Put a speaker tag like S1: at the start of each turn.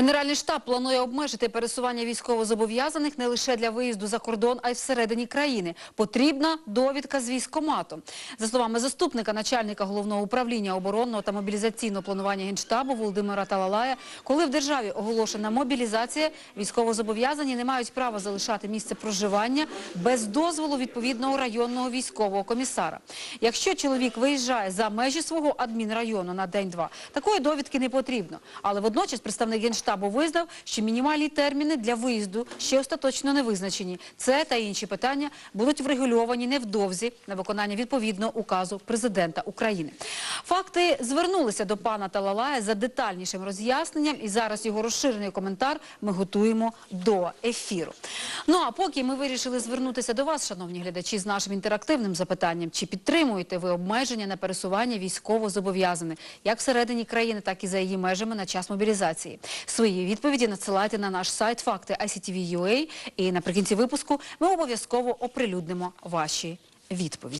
S1: Генеральний штаб планує обмежити пересування військовозобов'язаних не лише для виїзду за кордон, а й всередині країни. Потрібна довідка з військкомату. За словами заступника начальника головного управління оборонного та мобілізаційного планування Генштабу Володимира Талалая, коли в державі оголошена мобілізація, військовозобов'язані не мають права залишати місце проживання без дозволу відповідного районного військового комісара. Якщо чоловік виїжджає за межі свого адмінрайону на день-два, такої довідки не потрібно. Але водночас представник Генштабу визнав, що мінімальні терміни для виїзду ще остаточно не визначені. Це та інші питання будуть врегульовані невдовзі на виконання відповідного указу президента України. Факти звернулися до пана Талалая за детальнішим роз'ясненням, і зараз його розширений коментар ми готуємо до ефіру. Ну а поки ми вирішили звернутися до вас, шановні глядачі, з нашим інтерактивним запитанням, чи підтримуєте ви обмеження на пересування військово-зобов'язаних, як всередині країни, так і за її межами на час мобілізації. Свої відповіді надсилайте на наш сайт факти ICTV.ua і наприкінці випуску ми обов'язково оприлюднимо ваші відповіді.